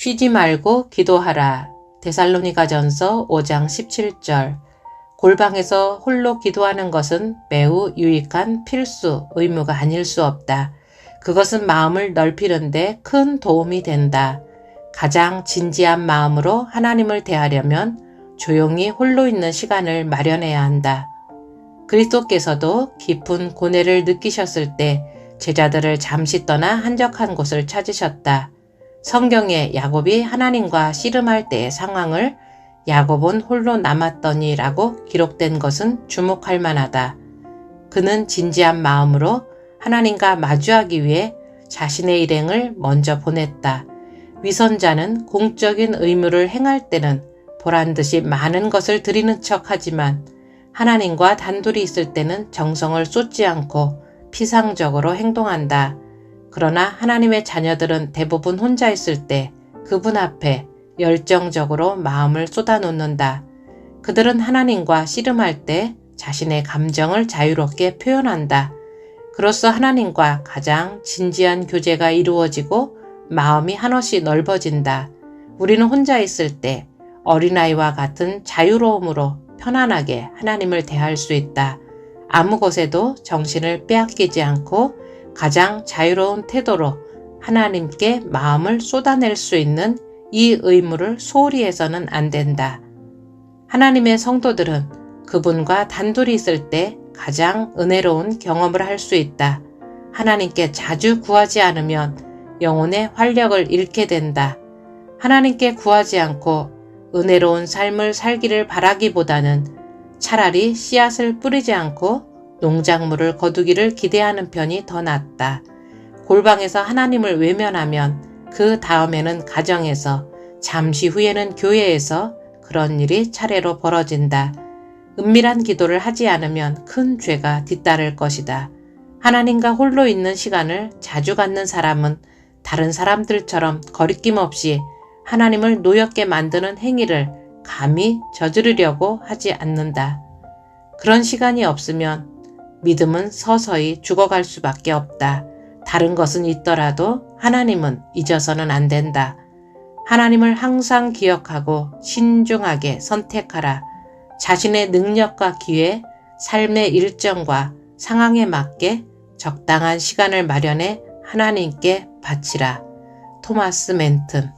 쉬지 말고 기도하라. 데살로니가전서 5장 17절. 골방에서 홀로 기도하는 것은 매우 유익한 필수 의무가 아닐 수 없다. 그것은 마음을 넓히는데 큰 도움이 된다. 가장 진지한 마음으로 하나님을 대하려면 조용히 홀로 있는 시간을 마련해야 한다. 그리스도께서도 깊은 고뇌를 느끼셨을 때 제자들을 잠시 떠나 한적한 곳을 찾으셨다. 성경에 야곱이 하나님과 씨름할 때의 상황을 야곱은 홀로 남았더니라고 기록된 것은 주목할 만하다. 그는 진지한 마음으로 하나님과 마주하기 위해 자신의 일행을 먼저 보냈다. 위선자는 공적인 의무를 행할 때는 보란 듯이 많은 것을 드리는 척 하지만 하나님과 단둘이 있을 때는 정성을 쏟지 않고 피상적으로 행동한다. 그러나 하나님의 자녀들은 대부분 혼자 있을 때 그분 앞에 열정적으로 마음을 쏟아놓는다. 그들은 하나님과 씨름할 때 자신의 감정을 자유롭게 표현한다. 그로써 하나님과 가장 진지한 교제가 이루어지고 마음이 한없이 넓어진다. 우리는 혼자 있을 때 어린아이와 같은 자유로움으로 편안하게 하나님을 대할 수 있다. 아무 곳에도 정신을 빼앗기지 않고 가장 자유로운 태도로 하나님께 마음을 쏟아낼 수 있는 이 의무를 소홀히 해서는 안 된다. 하나님의 성도들은 그분과 단둘이 있을 때 가장 은혜로운 경험을 할 수 있다. 하나님께 자주 구하지 않으면 영혼의 활력을 잃게 된다. 하나님께 구하지 않고 은혜로운 삶을 살기를 바라기보다는 차라리 씨앗을 뿌리지 않고 농작물을 거두기를 기대하는 편이 더 낫다. 골방에서 하나님을 외면하면 그 다음에는 가정에서 잠시 후에는 교회에서 그런 일이 차례로 벌어진다. 은밀한 기도를 하지 않으면 큰 죄가 뒤따를 것이다. 하나님과 홀로 있는 시간을 자주 갖는 사람은 다른 사람들처럼 거리낌 없이 하나님을 노엽게 만드는 행위를 감히 저지르려고 하지 않는다. 그런 시간이 없으면 믿음은 서서히 죽어갈 수밖에 없다. 다른 것은 있더라도 하나님은 잊어서는 안 된다. 하나님을 항상 기억하고 신중하게 선택하라. 자신의 능력과 기회, 삶의 일정과 상황에 맞게 적당한 시간을 마련해 하나님께 바치라. 토마스 멘튼